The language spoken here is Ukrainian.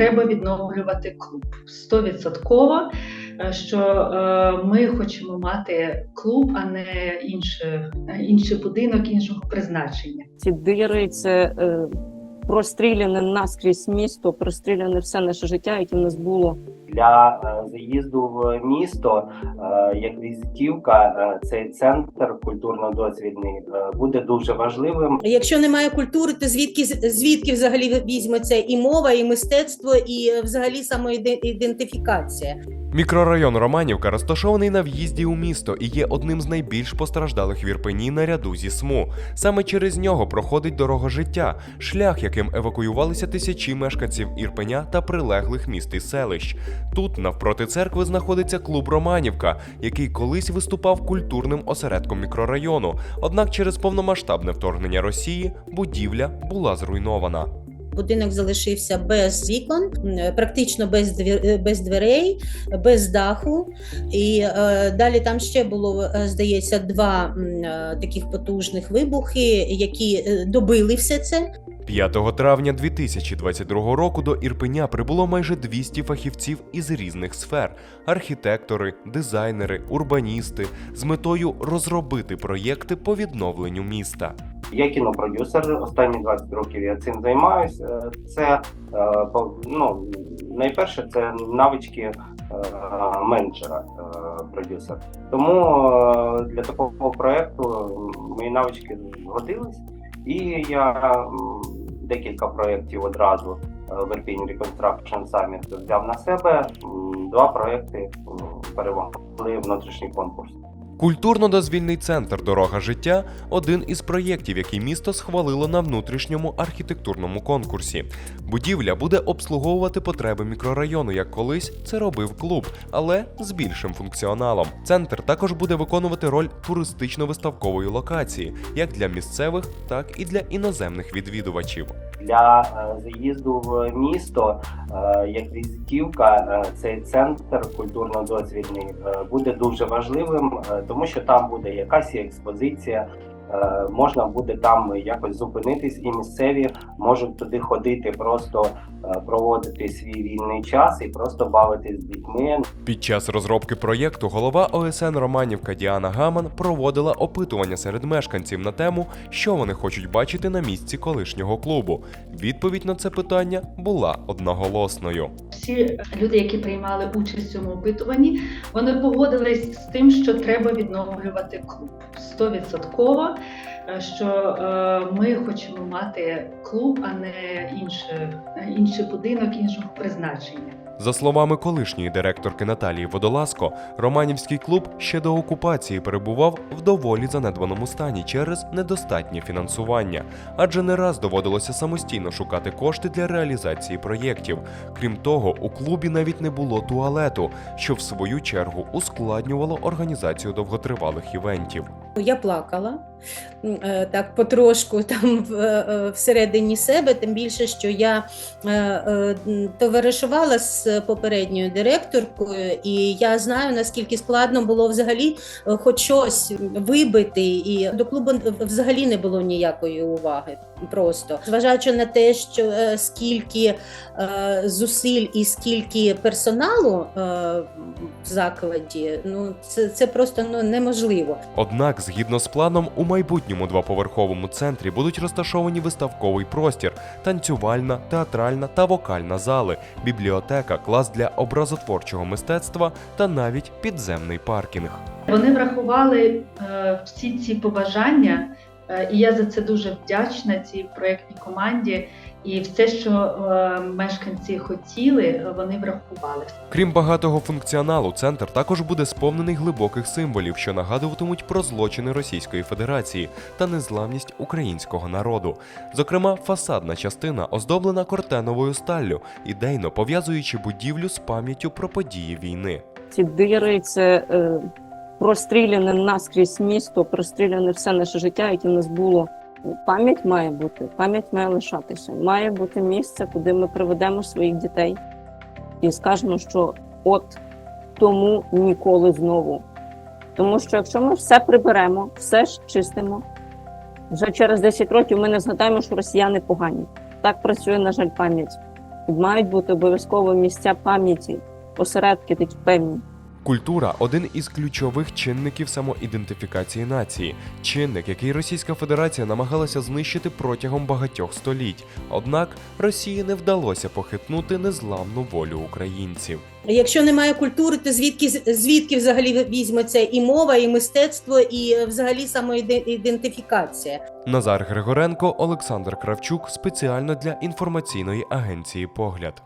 треба відновлювати клуб. Стовідсотково, е, що е, ми хочемо мати клуб, а не інше, інший будинок іншого призначення. Ці дири це е, простріляне наскрізь місто, простріляне все наше життя, яке в нас було. Для е, заїзду в місто е, як візитівка. е, Цей центр культурно-дозвільний буде дуже важливим. Якщо немає культури, то звідки звідки взагалі візьметься і мова, і мистецтво, і взагалі самоідентифікація? Мікрорайон Романівка розташований на в'їзді у місто і є одним з найбільш постраждалих в Ірпені наряду зі СМУ. Саме через нього проходить дорога життя, шлях, яким евакуювалися тисячі мешканців Ірпеня та прилеглих міст і селищ. Тут, навпроти церкви, знаходиться клуб Романівка, який колись виступав культурним осередком мікрорайону. Однак через повномасштабне вторгнення Росії будівля була зруйнована. Будинок залишився без вікон, практично без е, без дверей, без даху. І е, далі там ще було, е, здається, два е, таких потужних вибухи, які е, добили все це. 5 травня 2022 року до Ірпеня прибуло майже 200 фахівців із різних сфер: архітектори, дизайнери, урбаністи з метою розробити проєкти по відновленню міста. Я кінопродюсер. Останні 20 років я цим займаюся. Це е, ну, найперше це навички е, менеджера, е, продюсер. Тому е, для такого проекту мої навички згодились, і я декілька проєктів одразу е, в Irpin Reconstruction Summit взяв на себе. Два проєкти м, перемогли внутрішній конкурс. Культурно-дозвільний центр Дорога життя один із проєктів, який місто схвалило на внутрішньому архітектурному конкурсі. Будівля буде обслуговувати потреби мікрорайону, як колись це робив клуб, але з більшим функціоналом. Центр також буде виконувати роль туристично-виставкової локації, як для місцевих, так і для іноземних відвідувачів. Для е, заїзду в місто е, як візитівка. е, Цей центр культурно-дозвільний буде дуже важливим, тому що там буде якась експозиція. Е, Можна буде там якось зупинитись, і місцеві можуть туди ходити, просто е, проводити свій вільний час і просто бавитись з дітьми. Під час розробки проєкту голова ОСН Романівка Діана Гаман проводила опитування серед мешканців на тему, що вони хочуть бачити на місці колишнього клубу. Відповідь на це питання була одноголосною. Всі люди, які приймали участь в цьому опитуванні, вони погодились з тим, що треба відновлювати клуб. Стовідсотково, що е, ми хочемо мати клуб, а не інше, інший будинок іншого призначення. За словами колишньої директорки Наталії Водолазко, Романівський клуб ще до окупації перебував в доволі занедбаному стані через недостатнє фінансування, адже не раз доводилося самостійно шукати кошти для реалізації проєктів. Крім того, у клубі навіть не було туалету, що в свою чергу ускладнювало організацію довготривалих івентів. Я плакала е, так потрошку там е, всередині себе, тим більше, що я е, е, товаришувала з попередньою директоркою, і я знаю, наскільки складно було взагалі е, хоч щось вибити, і до клубу взагалі не було ніякої уваги. Просто зважаючи на те, що е, скільки е, зусиль і скільки персоналу е, в закладі, ну це, це просто ну, неможливо. Однак, згідно з планом, у майбутньому двоповерховому центрі будуть розташовані виставковий простір, танцювальна, театральна та вокальна зали, бібліотека, клас для образотворчого мистецтва та навіть підземний паркінг. Вони врахували е, всі ці побажання, е, і я за це дуже вдячна цій проєктній команді. І все, що е, мешканці хотіли, вони врахували. Крім багатого функціоналу, центр також буде сповнений глибоких символів, що нагадуватимуть про злочини Російської Федерації та незламність українського народу. Зокрема, фасадна частина оздоблена кортеновою сталлю, ідейно пов'язуючи будівлю з пам'яттю про події війни. Ці дири це е, простріляне наскрізь місто, простріляне все наше життя, яке в нас було. Пам'ять має бути, пам'ять має лишатися. Має бути місце, куди ми приведемо своїх дітей і скажемо, що от тому ніколи знову. Тому що якщо ми все приберемо, все ж чистимо, вже через 10 років ми не згадаємо, що росіяни погані. Так працює, на жаль, пам'ять. Мають бути обов'язково місця пам'яті, осередки такі певні. Культура один із ключових чинників самоідентифікації нації, чинник, який Російська Федерація намагалася знищити протягом багатьох століть. Однак Росії не вдалося похитнути незламну волю українців. Якщо немає культури, то звідки звідки взагалі візьметься і мова, і мистецтво, і е, взагалі самоідентифікація? Назар Григоренко, Олександр Кравчук спеціально для інформаційної агенції Погляд.